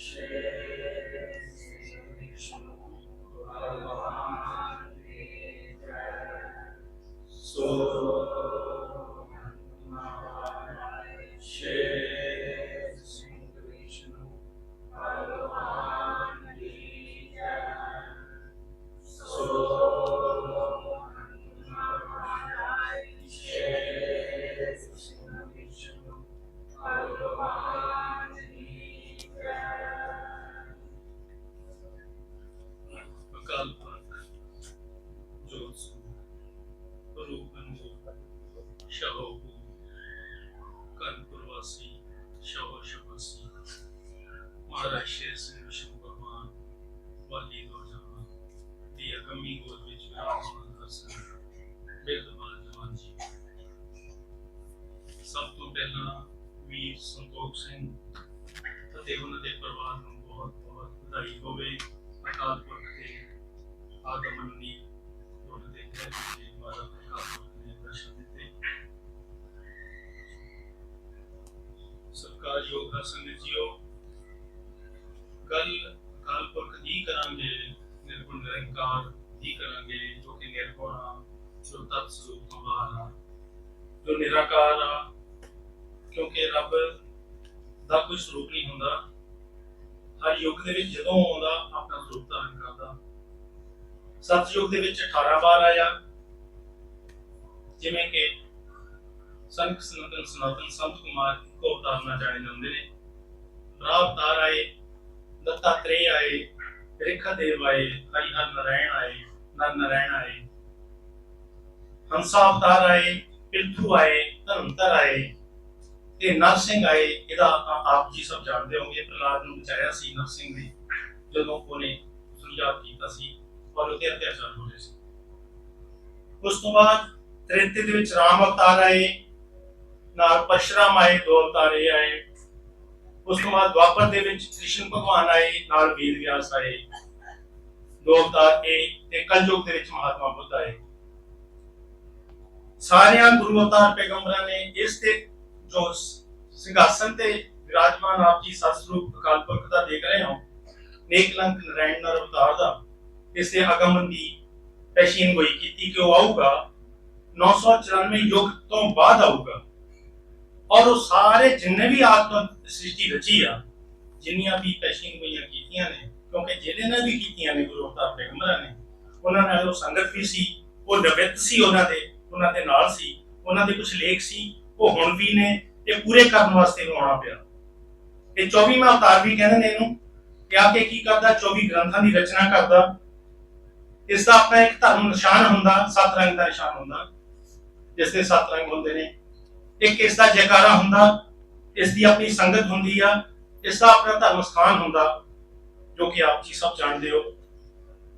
ਅਕਾਲ ਸਤਿਕਾਰਯੋਗ ਹਰ ਸੰਗਤ ਜੀਓ ਕੱਲ ਅਕਾਲ ਪੁਰਖ ਦੀ ਕਰਾਂਗੇ, ਨਿਰਗੁਣ ਨਿਰੰਕਾਰ ਦੀ ਕਰਾਂਗੇ, ਜੋ ਕਿ ਨਿਰਗੁਣ ਆ ਜੋ ਤਤ ਸਰੂਪ ਤੋਂ ਬਾਹਰ ਆ, ਜੋ ਨਿਰਾਕਾਰ ਆ, ਕਿਉਂਕਿ ਰੱਬ ਦਾ ਕੋਈ ਸਰੂਪ ਨਹੀਂ ਹੁੰਦਾ। ਹਰ ਯੁੱਗ ਦੇ ਵਿੱਚ ਜਦੋਂ ਆਉਂਦਾ, ਆਪਣਾ ਸਰੂਪ ਧਾਰਨ ਕਰਦਾ। ਸਤਯੁਗ ਦੇ ਵਿੱਚ 18 ਵਾਰ ਆਇਆ। ਜਿਵੇਂ ਕਿ ਸੰਤ ਸਨਾਤਨ ਸਨਾਤਨ ਸੰਤ ਕੁਮਾਰ ਕੋ ਅਵਤਾਰ ਨਾਲ ਜਾਣੇ ਜਾਂਦੇ ਨੇ। ਬ੍ਰਹਮ ਆਏ ਦੱਤਾਤਰੇय ਆਏ, ਰੇਖਾ ਦੇਵ ਆਏ, ਹਰੀ ਹਰ ਨਾਰਾਇਣ ਆਏ, ਨਰ ਨਾਰਾਇਣ ਆਏ। ਹੰਸਾ ਅਵਤਾਰ ਆਏ ਪਿਰਥੂ ਆਏ ਧਰਮਤਰ ਆਏ। ਤੇ ਨਰਸਿੰਘ ਆਏ, ਇਹਦਾ ਆਪ ਜੀ ਸਭ ਜਾਣਦੇ ਹੋਗੇ ਪ੍ਰਹਲਾਦ ਨੂੰ ਬਚਾਇਆ ਸੀ ਨਰਸਿੰਘ ਨੇ, ਜਦੋਂ ਉਹਨੇ ਉਸਨੂੰ ਕੀਤਾ ਸੀ, ਔਰ ਉਹਤੇ ਅਤਿਆਚਾਰ ਹੋ ਰਹੇ ਸੀ। ਉਸ ਤੋਂ ਬਾਅਦ ਤ੍ਰੇਤੇ ਦੇ ਵਿੱਚ ਰਾਮ ਅਵਤਾਰ ਆਏ ਨਾਲ ਪਰਸ਼ੁਰਾਮ ਆਏ ਦੋ ਅਵਤਾਰ ਇਹ ਆਏ। ਉਸ ਤੋਂ ਬਾਅਦ ਦੁਆਪਰ ਦੇ ਵਿੱਚ ਕ੍ਰਿਸ਼ਨ ਭਗਵਾਨ ਆਏ, ਨਾਲ ਵੀਰ ਵਿਆਸ ਆਏ। ਦੋ ਅਵਤਾਰ ਇਹ ਤੇ ਕਲਯੁਗ ਦੇ ਵਿੱਚ ਮਹਾਤਮਾ ਬੁੱਧ ਆਏ। ਸਾਰਿਆਂ ਗੁਰੂ ਅਵਤਾਰ ਪੈਗੰਬਰਾਂ ਨੇ ਇਸ ਤੇ ਜੋ ਸਿੰਘਾਸਨ ਤੇ ਵਿਰਾਜਮਾਨ ਆਪ ਜੀ ਸਤਿਸਰੂਪ ਅਕਾਲ ਪੁਰਖ ਦਾ ਦੇਖ ਰਹੇ ਹੋ, ਨੇਕ ਲੰਕ ਨਰਾਇਣ ਨਰ ਅਵਤਾਰ ਦਾ, ਇਸ ਦੇ ਆਗਮਨ ਦੀ ਪੈਸ਼ੀਨ ਗੋਈ ਕੀਤੀ ਕਿ ਉਹ ਆਊਗਾ 994 ਯੁੱਗ ਤੋਂ ਬਾਅਦ ਆਊਗਾ। ਔਰ ਉਹ ਸਾਰੇ ਜਿੰਨੇ ਵੀ ਆਤਮ ਸ੍ਰਿਸ਼ਟੀ ਰਚੀ ਆ, ਜਿੰਨੀਆਂ ਵੀ ਪੈਸ਼ੀਨ ਗੋਈਆਂ ਕੀਤੀਆਂ ਨੇ, ਕਿਉਂਕਿ ਜਿਹੜੇ ਨੇ ਵੀ ਕੀਤੀਆਂ ਨੇ ਗੁਰੂ ਅਵਤਾਰ ਪੈਗੰਬਰਾਂ ਨੇ, ਉਹਨਾਂ ਨਾਲ ਉਹ ਸੰਗਤ ਵੀ ਸੀ, ਉਹ ਨਵਿਤ ਸੀ ਉਹਨਾਂ ਦੇ ਉਹਨਾਂ ਦੇ ਨਾਲ ਸੀ, ਉਹਨਾਂ ਦੇ ਕੁਝ ਲੇਖ ਸੀ, ਉਹ ਹੁਣ ਵੀ ਨੇ, ਇਹ ਪੂਰੇ ਕਰਨ ਵਾਸਤੇ ਨੂੰ ਆਉਣਾ ਪਿਆ। ਇਹ 24ਵਾਂ ਅਵਤਾਰ ਵੀ ਕਹਿੰਦੇ ਨੇ ਇਹਨੂੰ, ਕਿ ਆ ਕੇ ਕੀ ਕਰਦਾ 24 ਗ੍ਰੰਥਾਂ ਦੀ ਰਚਨਾ ਕਰਦਾ। ਇਸ ਦਾ ਆਪਣਾ ਇੱਕ ਧਰਮ ਨਿਸ਼ਾਨ ਹੁੰਦਾ ਸੱਤ ਰੰਗ ਦਾ ਨਿਸ਼ਾਨ ਹੁੰਦਾ, ਜਿਸ ਦੇ ਸੱਤ ਰੰਗ ਹੁੰਦੇ ਨੇ। ਇੱਕ ਇਸ ਦਾ ਜੈਕਾਰਾ ਹੁੰਦਾ, ਇਸ ਦੀ ਆਪਣੀ ਸੰਗਤ ਹੁੰਦੀ ਆ, ਇਸ ਦਾ ਆਪਣਾ ਧਰਮ ਸਥਾਨ ਹੁੰਦਾ, ਜੋ ਕਿ ਆਪ ਜੀ ਸਭ ਜਾਣਦੇ ਹੋ।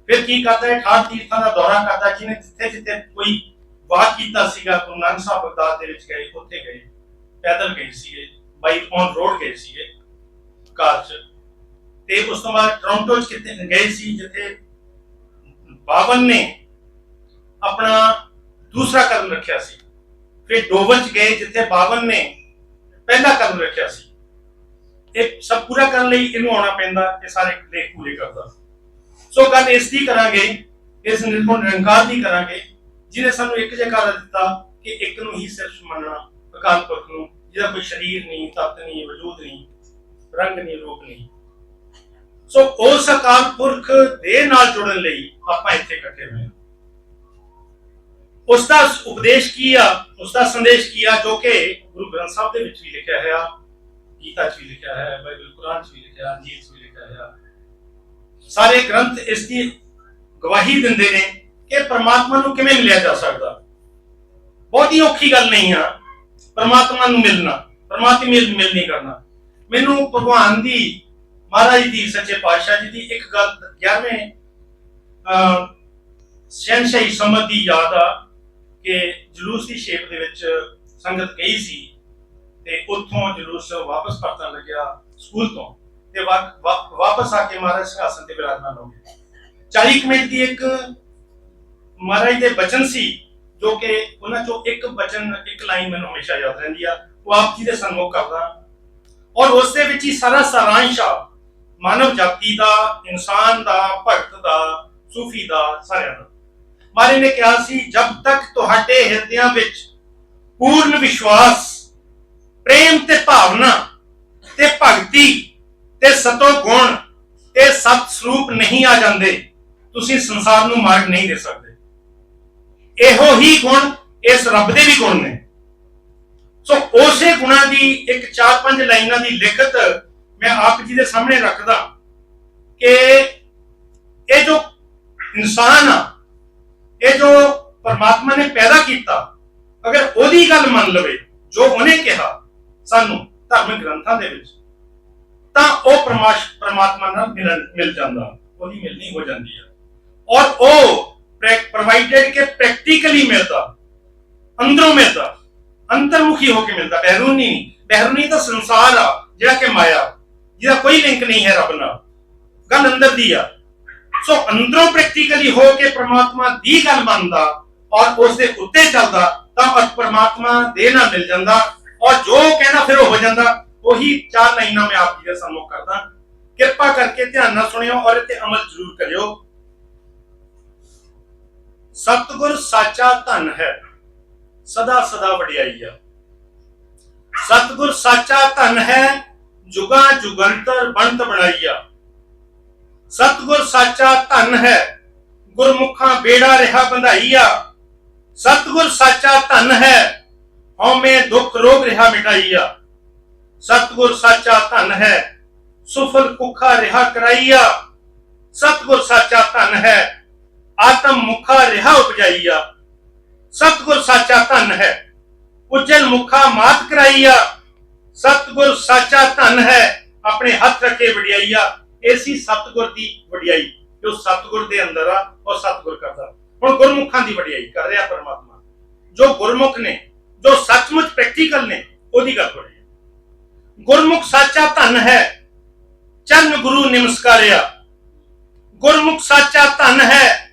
ਫਿਰ ਕੀ ਕਰਦਾ ਹੈ? 68 ਤੀਰਥਾਂ ਦਾ ਦੌਰਾ ਕਰਦਾ, ਜਿਹਨੇ ਜਿੱਥੇ ਜਿੱਥੇ ਕੋਈ ਵਾਕ ਕੀਤਾ ਸੀਗਾ, ਗੁਰੂ ਨਾਨਕ ਸਾਹਿਬ ਬਗਦਾਦ ਦੇ ਵਿੱਚ ਗਏ, ਉੱਥੇ ਗਏ, ਪੈਦਲ ਗਏ ਸੀਗੇ ਬਾਈ ਔਨ ਰੋਡ ਗਏ ਸੀਗੇ, ਕਾਰ 'ਚ। ਤੇ ਉਸ ਤੋਂ ਬਾਅਦ ਟੋਰਾਂਟੋ 'ਚ ਕਿਤੇ ਗਏ ਸੀ, ਜਿੱਥੇ ਬਾਵਨ ਨੇ ਆਪਣਾ ਦੂਸਰਾ ਕਦਮ ਰੱਖਿਆ ਸੀ। ਫਿਰ ਡੋਵਰ 'ਚ ਗਏ ਜਿੱਥੇ ਬਾਬਨ ਨੇ, ਪਹਿਲਾ ਕਦਮ ਰੱਖਿਆ ਸੀ। ਇਹ ਸਭ ਪੂਰਾ ਕਰਨ ਲਈ ਇਹਨੂੰ ਆਉਣਾ ਪੈਂਦਾ, ਇਹ ਸਾਰੇ ਲੇਖ ਪੂਰੇ ਕਰਦਾ। ਸੋ ਗੱਲ ਇਸ ਦੀ ਕਰਾਂਗੇ, ਇਸ ਨਿਰਗੁਣ ਨਿਰੰਕਾਰ ਦੀ ਕਰਾਂਗੇ, ਜਿਹਨੇ ਸਾਨੂੰ ਇੱਕ ਜਗ੍ਹਾ ਦਿੱਤਾ ਕਿ ਇੱਕ ਨੂੰ ਹੀ ਸਿਰਫ ਮੰਨਣਾ, ਅਕਾਲ ਪੁਰਖ ਨੂੰ, ਜਿਹਦਾ ਕੋਈ ਸਰੀਰ ਨਹੀਂ, ਤਤ ਨਹੀਂ, ਵਜੂਦ ਨਹੀਂ, ਰੰਗ ਨਹੀਂ, ਰੂਪ ਨਹੀਂ। ਸੋ ਉਸ ਅਕਾਲ ਪੁਰਖ ਦੇ ਨਾਲ ਜੁੜਨ ਲਈ ਆਪਾਂ ਇੱਥੇ ਇਕੱਠੇ ਹੋਏ ਹਾਂ। ਉਸ ਦਾ ਉਪਦੇਸ਼ ਕੀ ਆ? ਉਸ ਦਾ ਸੰਦੇਸ਼ ਕੀ ਆ? ਜੋ ਕਿ ਗੁਰੂ ਗ੍ਰੰਥ ਸਾਹਿਬ ਦੇ ਵਿੱਚ ਵੀ ਲਿਖਿਆ ਹੈ ਗੀਤਾ 'ਚ ਵੀ ਲਿਖਿਆ ਹੈ ਬਾਈਬਲ ਕੁਰਾਨ 'ਚ ਵੀ ਲਿਖਿਆ ਹੈ 'ਚ ਵੀ ਲਿਖਿਆ ਹੈ ਸਾਰੇ ਗ੍ਰੰਥ ਇਸ ਦੀ ਗਵਾਹੀ ਦਿੰਦੇ ਨੇ ਕਿ ਪਰਮਾਤਮਾ ਨੂੰ ਕਿਵੇਂ ਮਿਲਿਆ ਜਾ ਸਕਦਾ। ਬਹੁਤੀ ਔਖੀ ਗੱਲ ਨਹੀਂ ਆ, ਪਰਮਾਤਮਾ ਨੂੰ ਮਿਲਣਾ, ਪਰਮਾਤਮਾ ਮਿਲ ਮਿਲ ਕਰਨਾ। ਮੈਨੂੰ ਭਗਵਾਨ ਦੀ, ਮਹਾਰਾਜ ਦੀ, ਸੱਚੇ ਪਾਤਸ਼ਾਹ ਜੀ ਦੀ ਇੱਕ ਗੱਲ 11ਵੇਂ ਅ ਸ਼ਹਿਨਸ਼ਾਹੀ ਸੰਮਤ ਦੀ ਯਾਦ ਆ। ਕਿ ਜਲੂਸ ਦੀ ਸ਼ੇਪ ਦੇ ਵਿੱਚ ਸੰਗਤ ਗਈ ਸੀ ਤੇ ਉੱਥੋਂ ਜਲੂਸ ਵਾਪਸ ਪਰਤਣ ਲੱਗਿਆ ਸਕੂਲ ਤੋਂ ਤੇ ਵਾਪਸ ਆ ਕੇ ਮਹਾਰਾਜ ਸਿੰਘਾਸਨ ਤੇ ਵਿਰਾਜਮਾਨ ਹੋ ਗਏ। 40 ਮਿੰਟ ਦੀ ਇੱਕ ਮਹਾਰਾਜ ਦੇ ਬਚਨ ਸੀ, ਜੋ ਕਿ ਉਹਨਾਂ ਚੋਂ ਇੱਕ ਬਚਨ, ਇੱਕ ਲਾਈਨ ਮੈਨੂੰ ਹਮੇਸ਼ਾ ਯਾਦ ਰਹਿੰਦੀ ਆ, ਉਹ ਆਪ ਜੀ ਦੇ ਸਨਮੁਖ ਕਰਦਾ। ਔਰ ਉਸ ਦੇ ਵਿੱਚ ਹੀ ਸਾਰਾ ਸਾਰਾਂਸ਼ ਆ। ਮਾਨਵ ਜਾਤੀ ਦਾ, ਇਨਸਾਨ ਦਾ, ਭਗਤ ਦਾ, ਸੂਫੀ ਦਾ, ਸਾਰਿਆਂ ਦਾ। ਮਾਰੇ ਨੇ ਕਿਹਾ ਸੀ ਜਦ ਤੱਕ ਤੁਹਾਡੇ ਹਿਰਦਿਆਂ ਵਿੱਚ ਪੂਰਨ ਵਿਸ਼ਵਾਸ, ਪ੍ਰੇਮ ਤੇ ਭਾਵਨਾ ਤੇ ਭਗਤੀ ਤੇ ਸਤੋ ਗੁਣ ਤੇ ਸਤ ਸਰੂਪ ਨਹੀਂ ਆ ਜਾਂਦੇ, ਤੁਸੀਂ ਸੰਸਾਰ ਨੂੰ ਮਾਰਗ ਨਹੀਂ ਦੇ ਸਕਦੇ। ਇਹੋ ਹੀ ਗੁਣ ਇਸ ਰੱਬ ਦੇ ਵੀ ਗੁਣ ਨੇ। ਸੋ ਉਸੇ ਗੁਣਾਂ ਦੀ ਇੱਕ ਚਾਰ ਪੰਜ ਲਾਈਨਾਂ ਦੀ ਲਿਖਤ ਮੈਂ ਆਪ ਜੀ ਦੇ ਸਾਹਮਣੇ ਰੱਖਦਾ ਕਿ ਇਹ ਜੋ ਇਨਸਾਨ ਆ ਇਹ ਜੋ ਪਰਮਾਤਮਾ ਨੇ ਪੈਦਾ ਕੀਤਾ, ਅਗਰ ਉਹਦੀ ਗੱਲ ਮੰਨ ਲਵੇ, ਜੋ ਉਹਨੇ ਕਿਹਾ ਸਾਨੂੰ ਧਾਰਮਿਕ ਗ੍ਰੰਥਾਂ ਦੇ ਵਿੱਚ, ਤਾਂ ਉਹ ਪਰਮਾਸ਼, ਪਰਮਾਤਮਾ ਨਾਲ ਮਿਲ ਜਾਂਦਾ, ਉਹਦੀ ਮਿਲਣੀ ਹੋ ਜਾਂਦੀ ਹੈ ਔਰ ਉਹ ਪ੍ਰੋਵਾਈਡਡ ਕਿ ਪ੍ਰੈਕਟੀਕਲੀ ਮਿਲਦਾ, ਅੰਦਰੋਂ ਮਿਲਦਾ, ਅੰਤਰਮੁਖੀ ਹੋ ਕੇ ਮਿਲਦਾ, ਬਹਿਰੂਨੀ ਨਹੀਂ, ਬਹਿਰੂਨੀ ਤਾਂ ਸੰਸਾਰ ਆ, ਜਿਹੜਾ ਕਿ ਮਾਇਆ, ਜਿਹਦਾ ਕੋਈ ਲਿੰਕ ਨਹੀਂ ਹੈ ਰੱਬ ਨਾਲ, ਗੱਲ ਅੰਦਰ ਦੀ ਆ। ਸੋ ਅੰਦਰੋਂ ਪ੍ਰੈਕਟੀਕਲੀ ਹੋ ਕੇ ਪ੍ਰਮਾਤਮਾ ਦੀ ਗੱਲ ਮੰਨਦਾ ਔਰ ਉਸ ਦੇ ਉੱਤੇ ਚੱਲਦਾ, ਤਾਂ ਉਹ ਪ੍ਰਮਾਤਮਾ ਦੇ ਨਾਲ ਮਿਲ ਜਾਂਦਾ ਔਰ ਜੋ ਕਹਿਣਾ ਫਿਰ ਹੋ ਜਾਂਦਾ। ਉਹੀ ਚਾਰ ਲਾਈਨਾਂ ਮੈਂ ਆਪ ਜੀ ਦੇ ਸਾਹਮਣੇ ਕਰਦਾ। ਕਿਰਪਾ ਕਰਕੇ ਧਿਆਨ ਨਾਲ ਸੁਣਿਓ ਔਰ ਇਹ ਤੇ ਅਮਲ ਜ਼ਰੂਰ ਕਰਿਓ। ਸਤਿਗੁਰ ਸਾਚਾ ਧਨ ਹੈ, ਸਦਾ ਸਦਾ ਵਡਿਆਈ ਆ। ਸਤਿਗੁਰ ਸਾਚਾ ਧਨ ਹੈ, ਜੁਗਾ ਜੁਗੰਤਰ ਬਣਤ ਬਣਾਈਆ ਸਤਿਗੁਰ ਸਾਚਾ ਧਨ ਹੈ ਗੁਰਮੁਖਾਂ ਬੇੜਾ ਰਿਹਾ ਬੰਧਾਈਆ ਸਤਿਗੁਰ ਸਾਚਾ ਧਨ ਹੈ ਹਉਮੈ ਦੁੱਖ ਰੋਗ ਰਿਹਾ ਮਿਟਾਈਆ ਸਤਿਗੁਰ ਸਾਚਾ ਧਨ ਹੈ ਸੁਫਲ ਕੁਖਾ ਰਿਹਾ ਕਰਾਈਆ ਸਤਿਗੁਰ ਸਾਚਾ ਧਨ ਹੈ ਆਤਮ ਮੁਖਾ ਰਿਹਾ ਉਪਜਾਈਆ ਸਤਿਗੁਰ ਸਾਚਾ ਧਨ ਹੈ ਉਜਲ ਮੁਖਾ ਮਾਤ ਕਰਾਈਆ ਸਤਿਗੁਰ ਸਾਚਾ ਧਨ ਹੈ ਆਪਣੇ ਹੱਥ ਰੱਖੇ ਵਡਿਆਈਆ ਇਹ ਸੀ ਸਤਿਗੁਰ ਦੀ ਵਡਿਆਈ, ਜੋ ਸਤਿਗੁਰ ਦੇ ਅੰਦਰ ਆ ਉਹ ਸਤਿਗੁਰ ਕਰਦਾ। ਹੁਣ ਗੁਰਮੁਖਾਂ ਦੀ ਵਡਿਆਈ ਕਰ ਰਿਹਾ ਪਰਮਾਤਮਾ। ਜੋ ਗੁਰਮੁਖ ਨੇ, ਜੋ ਸੱਚਮੁੱਚ ਪ੍ਰੈਕਟੀਕਲ ਨੇ, ਉਹਦੀ ਗੱਲ ਹੋ ਰਹੀ ਹੈ। ਗੁਰਮੁਖ ਸਾਚਾ ਧਨ ਹੈ ਚਰਨ ਗੁਰੂ ਨਿਮਸਕਾਰਿਆ। ਗੁਰਮੁਖ ਸਾਚਾ ਧਨ ਹੈ,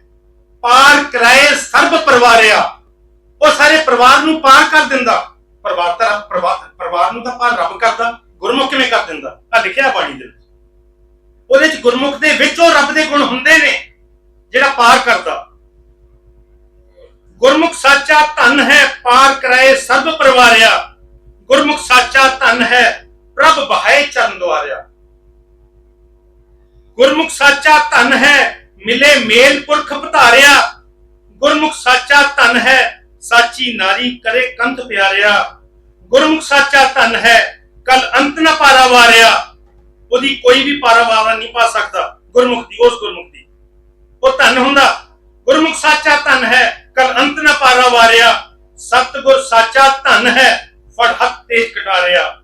ਪਾਰ ਕਰਾਏ ਸਰਬ ਪਰਿਵਾਰਿਆ। ਉਹ ਸਾਰੇ ਪਰਿਵਾਰ ਨੂੰ ਪਾਰ ਕਰ ਦਿੰਦਾ। ਪਰਿਵਾਰ ਤਾਂ ਪਰਿਵਾਰ ਨੂੰ ਤਾਂ ਪਾਰ ਰੱਬ ਕਰਦਾ। ਗੁਰਮੁਖ ਕਿਵੇਂ ਕਰ ਦਿੰਦਾ? ਆ ਲਿਖਿਆ ਬਾਣੀ ਦੇ ਉਹਦੇ ਚ ਗੁਰਮੁਖ ਦੇ ਵਿੱਚ ਉਹ ਰੱਬ ਦੇ ਗੁਣ ਹੁੰਦੇ ਨੇ, ਜਿਹੜਾ ਪਾਰ ਕਰਦਾ। ਗੁਰਮੁਖ ਸਾਚਾ ਧਨ ਹੈ, ਪਾਰ ਕਰਾਏ ਸਰਬ ਪਰਿਵਾਰਿਆ। ਗੁਰਮੁਖ ਸਾਚਾ ਧਨ ਹੈ, ਪ੍ਰਭ ਬਹਾਏ ਚਰਨ ਦੁਆਰਿਆ। ਗੁਰਮੁਖ ਸਾਚਾ ਧਨ ਹੈ, ਮਿਲੇ ਮੇਲ ਪੁਰਖ ਭਤਾਰਿਆ ਗੁਰਮੁਖ ਸਾਚਾ ਧਨ ਹੈ, ਸਾਚੀ ਨਾਰੀ ਕਰੇ ਕੰਤ ਪਿਆਰਿਆ। ਗੁਰਮੁਖ ਸਾਚਾ ਧਨ ਹੈ, ਕਲ ਅੰਤ ਨ ਪਾਰਾ ਵਾਰਿਆ। ਉਹਦੀ ਕੋਈ ਵੀ ਪਾਰਾ ਵਾਰਾ ਨਹੀਂ ਪਾ ਸਕਦਾ ਗੁਰਮੁਖ ਦੀ, ਉਸ ਗੁਰਮੁਖ ਦੀ। ਉਹ ਧਨ ਹੁੰਦਾ। ਗੁਰਮੁਖ ਸਾਚਾ ਧਨ ਹੈ ਕਲ ਅੰਤ ਨ ਪਾਰਾ ਵਾਰਿਆ। ਸਾਚਾ ਧਨ ਹੈ, ਫੜ ਹੱਥ ਤੇਜ ਕਟਾਰਿਆ।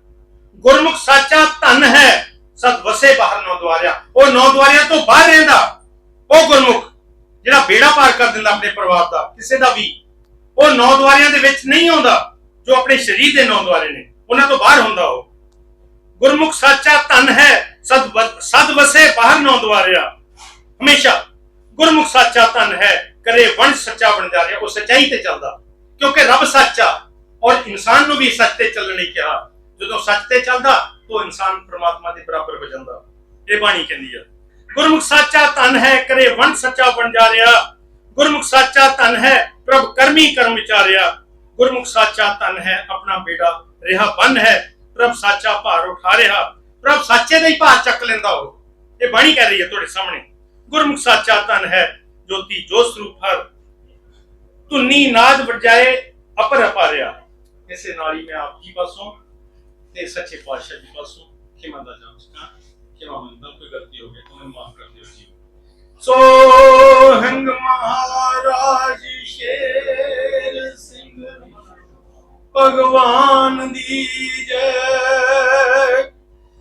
ਗੁਰਮੁਖ ਸਾਚਾ ਧਨ ਹੈ, ਸਤ ਵਸੇ ਬਾਹਰ ਨੌ ਦਵਾਰਿਆ ਉਹ ਨੌ ਦਵਾਰਿਆਂ ਤੋਂ ਬਾਹਰ ਰਹਿੰਦਾ। ਉਹ ਗੁਰਮੁਖ, ਜਿਹੜਾ ਬੇੜਾ ਪਾਰ ਕਰ ਦਿੰਦਾ ਆਪਣੇ ਪਰਿਵਾਰ ਦਾ, ਕਿਸੇ ਦਾ ਵੀ। ਉਹ ਨੌ ਦਵਾਰਿਆਂ ਦੇ ਵਿੱਚ ਨਹੀਂ ਆਉਂਦਾ, ਜੋ ਆਪਣੇ ਸਰੀਰ ਦੇ ਨੌ ਦਵਾਰੇ ਨੇ। ਉਹਨਾਂ ਤੋਂ ਬਾਹਰ ਹੁੰਦਾ ਉਹ। ਗੁਰਮੁਖ ਸਾਚਾ ਧਨ ਹੈ ਸਦ ਵ- ਸਦ ਵਸੇ ਬਾਹਰ ਨੌ ਦਵਾਰਿਆ ਹਮੇਸ਼ਾ ਗੁਰਮੁਖ ਸਾਚਾ ਧਨ ਹੈ ਕਰੇ ਵੰਸ਼ ਸੱਚਾ ਬਣ ਜਾ ਰਿਹਾ ਉਹ ਸੱਚਾਈ ਤੇ ਚੱਲਦਾ ਕਿਉਂਕਿ ਰੱਬ ਸੱਚਾ ਔਰ ਇਨਸਾਨ ਨੂੰ ਵੀ ਸੱਚ ਤੇ ਚੱਲਣ ਲਈ ਕਿਹਾ ਜਦੋਂ ਸੱਚ ਤੇ ਚੱਲਦਾ ਤਾਂ ਇਨਸਾਨ ਪ੍ਰਮਾਤਮਾ ਦੇ ਬਰਾਬਰ ਹੋ ਜਾਂਦਾ ਇਹ ਬਾਣੀ ਕਹਿੰਦੀ ਆ ਗੁਰਮੁਖ ਸਾਚਾ ਧਨ ਹੈ ਕਰੇ ਵੰਸ਼ ਸੱਚਾ ਬਣ ਜਾ ਰਿਹਾ ਗੁਰਮੁਖ ਸਾਚਾ ਧਨ ਹੈ ਪ੍ਰਭ ਕਰਮੀ ਕਰਮ ਵਿਚਾਰਿਆ ਗੁਰਮੁਖ ਸਾਚਾ ਧਨ ਹੈ ਆਪਣਾ ਬੇੜਾ ਰਿਹਾ ਬੰਨ ਹੈ ਪ੍ਰਭ ਸਾਚਾ ਭਾਰ ਉਠਾ ਰਿਹਾ ਪ੍ਰਭ ਸੱਚੇ ਦਾ ਹੀ ਭਾਰ ਚੱਕ ਲੈਂਦਾ ਉਹ। ਇਹ ਬਾਣੀ ਕਹਿ ਰਹੀ ਹੈ ਤੁਹਾਡੇ ਸਾਹਮਣੇ। ਗੁਰਮੁਖ ਸਾਚਾ ਧਨ ਹੈ, ਜੋਤੀ ਜੋ ਸਰੂਪ ਹਰ। ਧੁਨੀ ਨਾਦ ਵਜਾਏ ਅਪਰ ਅਪਾਰਿਆ। ਇਸੇ ਨਾਲ ਹੀ ਮੈਂ ਆਪ ਜੀ ਪਾਸੋਂ ਤੇ ਸੱਚੇ ਪਾਤਸ਼ਾਹ ਜੀ ਪਾਸੋਂ ਖਿਮਾ ਦਾ ਜਾਣ ਚੁੱਕਾ ਖਿਮਾ ਮੰਦਰ ਕੋਈ ਗਲਤੀ ਹੋ ਗਈ ਤਾਂ ਮਾਫ ਕਰ ਦਿਓ ਜੀ। ਸੋ ਹੰਗ ਮਹਾਰਾਜ ਸ਼ੇਰ ਸਿੰਘ, ਭਗਵਾਨ ਦੀ ਜੈ।